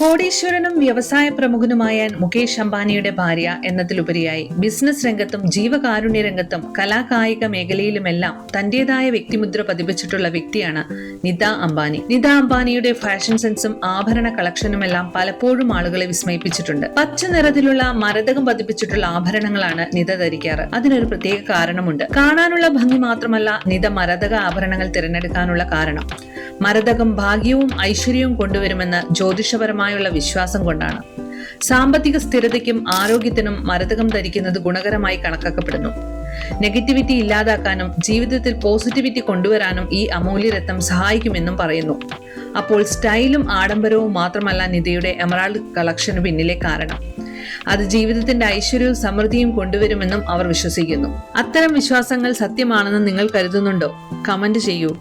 കോടീശ്വരനും വ്യവസായ പ്രമുഖനുമായ മുകേഷ് അംബാനിയുടെ ഭാര്യ എന്നതിലുപരിയായി ബിസിനസ് രംഗത്തും ജീവകാരുണ്യ രംഗത്തും കലാകായിക മേഖലയിലുമെല്ലാം തന്റേതായ വ്യക്തിമുദ്ര പതിപ്പിച്ചിട്ടുള്ള വ്യക്തിയാണ് നിത അംബാനി. നിത അംബാനിയുടെ ഫാഷൻ സെൻസും ആഭരണ കളക്ഷനുമെല്ലാം പലപ്പോഴും ആളുകളെ വിസ്മയിപ്പിച്ചിട്ടുണ്ട്. പച്ച നിറത്തിലുള്ള മരതകം പതിപ്പിച്ചിട്ടുള്ള ആഭരണങ്ങളാണ് നിത ധരിക്കാറ്. അതിനൊരു പ്രത്യേക കാരണമുണ്ട്. കാണാനുള്ള ഭംഗി മാത്രമല്ല നിത മരതക ആഭരണങ്ങൾ തിരഞ്ഞെടുക്കാനുള്ള കാരണം. മരതകം ഭാഗ്യവും ഐശ്വര്യവും കൊണ്ടുവരുമെന്ന് ജ്യോതിഷപരമായുള്ള വിശ്വാസം കൊണ്ടാണ്. സാമ്പത്തിക സ്ഥിരതയ്ക്കും ആരോഗ്യത്തിനും മരതകം ധരിക്കുന്നത് ഗുണകരമായി കണക്കാക്കപ്പെടുന്നു. നെഗറ്റിവിറ്റി ഇല്ലാതാക്കാനും ജീവിതത്തിൽ പോസിറ്റിവിറ്റി കൊണ്ടുവരാനും ഈ അമൂല്യരത്നം സഹായിക്കുമെന്നും പറയുന്നു. അപ്പോൾ സ്റ്റൈലും ആഡംബരവും മാത്രമല്ല നിധിയുടെ എമറാൾഡ് കളക്ഷന് പിന്നിലെ കാരണം. അത് ജീവിതത്തിന്റെ ഐശ്വര്യവും സമൃദ്ധിയും കൊണ്ടുവരുമെന്നും അവർ വിശ്വസിക്കുന്നു. അത്തരം വിശ്വാസങ്ങൾ സത്യമാണെന്ന് നിങ്ങൾ കരുതുന്നുണ്ടോ? കമന്റ് ചെയ്യൂ.